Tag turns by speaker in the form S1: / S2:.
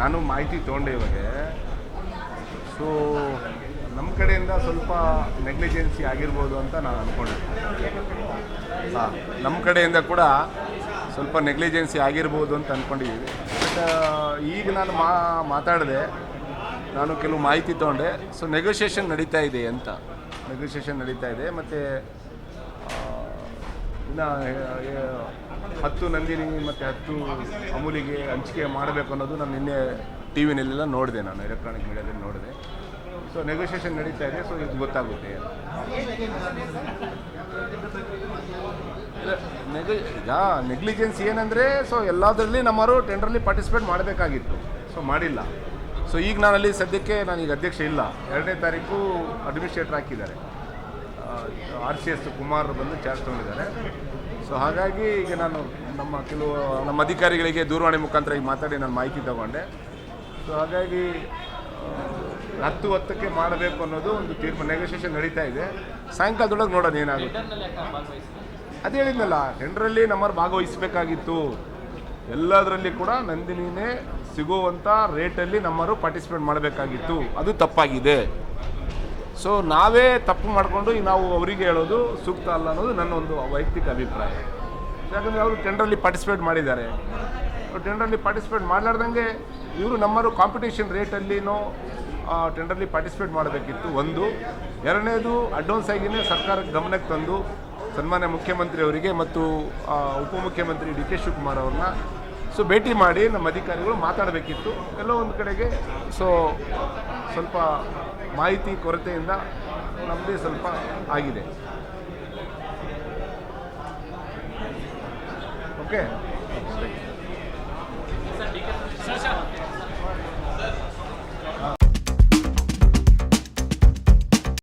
S1: ನಾನು ಮಾಹಿತಿ ತೊಗೊಂಡೆ ಇವಾಗ. ಸೊ ನಮ್ಮ ಕಡೆಯಿಂದ ಸ್ವಲ್ಪ ನೆಗ್ಲಿಜೆನ್ಸಿ ಆಗಿರ್ಬೋದು ಅಂತ ನಾನು ಅಂದ್ಕೊಂಡೆ ಹಾಂ ನಮ್ಮ ಕಡೆಯಿಂದ ಕೂಡ ಸ್ವಲ್ಪ ನೆಗ್ಲಿಜೆನ್ಸಿ ಆಗಿರ್ಬೋದು ಅಂತ ಅಂದ್ಕೊಂಡಿದ್ದೀವಿ ಬಟ್ ಈಗ ನಾನು ಮಾ, ಮಾತಾಡಿದೆ, ನಾನು ಕೆಲವು ಮಾಹಿತಿ ತೊಗೊಂಡೆ. ಸೊ ನೆಗೋಷಿಯೇಷನ್ ನಡೀತಾ ಇದೆ ಅಂತ. ನೆಗೋಷಿಯೇಷನ್ ನಡೀತಾ ಇದೆ. ಮತ್ತು ಇನ್ನು ಹತ್ತು ನಂದಿನಿ ಮತ್ತು ಹತ್ತು ಅಮೂಲಿಗೆ ಹಂಚಿಕೆ ಮಾಡಬೇಕು ಅನ್ನೋದು ನಾನು ನಿನ್ನೆ ಟಿ ವಿನಲ್ಲೆಲ್ಲ ನೋಡಿದೆ ನಾನು ಎಲೆಕ್ಟ್ರಾನಿಕ್ ಮೀಡಿಯಾದಲ್ಲಿ ನೋಡಿದೆ. ಸೊ ನೆಗೋಷಿಯೇಷನ್ ನಡೀತಾ ಇದೆ ಸೊ ಇದು ಗೊತ್ತಾಗುತ್ತೆ. ನೆಗ ಈಗ ನೆಗ್ಲಿಜೆನ್ಸ್ ಏನಂದರೆ ಸೊ ಎಲ್ಲದರಲ್ಲಿ ನಮ್ಮವರು ಟೆಂಡರಲ್ಲಿ ಪಾರ್ಟಿಸಿಪೇಟ್ ಮಾಡಬೇಕಾಗಿತ್ತು. ಸೊ ಮಾಡಿಲ್ಲ. ಸೊ ಈಗ ನಾನಲ್ಲಿ ಸದ್ಯಕ್ಕೆ ನಾನೀಗ ಅಧ್ಯಕ್ಷ ಇಲ್ಲ. ಎರಡನೇ ತಾರೀಕು ಅಡ್ಮಿನಿಸ್ಟ್ರೇಟರ್ ಹಾಕಿದ್ದಾರೆ. ಆರ್ ಸಿ ಎಸ್ ಕುಮಾರ್ ಬಂದು ಚಾರ್ಜ್ ತಗೊಂಡಿದ್ದಾರೆ. ಸೊ ಹಾಗಾಗಿ ಈಗ ನಾನು ನಮ್ಮ ಕೆಲವು, ನಮ್ಮ ಅಧಿಕಾರಿಗಳಿಗೆ ದೂರವಾಣಿ ಮುಖಾಂತರ ಈಗ ಮಾತಾಡಿ ನಾನು ಮಾಹಿತಿ ತಗೊಂಡೆ. ಸೊ ಹಾಗಾಗಿ ಹತ್ತು ಹತ್ತಕ್ಕೆ ಮಾಡಬೇಕು ಅನ್ನೋದು ಒಂದು ತೀರ್ಮಾನ ನೆಗೋಷಿಯೇಷನ್ ನಡೀತಾ ಇದೆ. ಸಾಯಂಕಾಲದೊಳಗೆ ನೋಡೋಣ ಏನಾಗುತ್ತೆ. ಅದೇ ಹೇಳಿದ್ನಲ್ಲ ಟೆಂಡ್ರಲ್ಲಿ ನಮ್ಮವ್ರು ಭಾಗವಹಿಸಬೇಕಾಗಿತ್ತು. ಎಲ್ಲದರಲ್ಲಿ ಕೂಡ ನಂದಿನಿನೇ ಸಿಗುವಂಥ ರೇಟಲ್ಲಿ ನಮ್ಮರು ಪಾರ್ಟಿಸಿಪೇಟ್ ಮಾಡಬೇಕಾಗಿತ್ತು. ಅದು ತಪ್ಪಾಗಿದೆ. ಸೊ ನಾವೇ ತಪ್ಪು ಮಾಡಿಕೊಂಡು ನಾವು ಅವರಿಗೆ ಹೇಳೋದು ಸೂಕ್ತ ಅಲ್ಲ ಅನ್ನೋದು ನನ್ನ ಒಂದು ವೈಯಕ್ತಿಕ ಅಭಿಪ್ರಾಯ. ಯಾಕಂದರೆ ಅವರು ಟೆಂಡರಲ್ಲಿ ಪಾರ್ಟಿಸಿಪೇಟ್ ಮಾಡಿದ್ದಾರೆ. ಟೆಂಡರಲ್ಲಿ ಪಾರ್ಟಿಸಿಪೇಟ್ ಮಾಡಲಾರ್ದಂಗೆ ಇವರು ನಮ್ಮರು ಕಾಂಪಿಟೇಷನ್ ರೇಟಲ್ಲಿನೋ ಟೆಂಡರ್ಲಿ ಪಾರ್ಟಿಸಿಪೇಟ್ ಮಾಡಬೇಕಿತ್ತು ಒಂದು. ಎರಡನೇದು ಅಡ್ವಾನ್ಸ್ ಆಗಿನೇ ಸರ್ಕಾರಕ್ಕೆ ಗಮನಕ್ಕೆ ತಂದು ಸನ್ಮಾನ್ಯ ಮುಖ್ಯಮಂತ್ರಿ ಅವರಿಗೆ ಮತ್ತು ಉಪಮುಖ್ಯಮಂತ್ರಿ ಡಿ ಕೆ ಶಿವಕುಮಾರ್ ಅವ್ರನ್ನ ಸೊ ಭೇಟಿ ಮಾಡಿ ನಮ್ಮ ಅಧಿಕಾರಿಗಳು ಮಾತಾಡಬೇಕಿತ್ತು. ಎಲ್ಲೋ ಒಂದು ಕಡೆಗೆ ಸೊ ಸ್ವಲ್ಪ ಮಾಹಿತಿ, ಕೊರತೆಯಿಂದ ನಮ್ಮದೇ ಸ್ವಲ್ಪ ಆಗಿದೆ. ಓಕೆ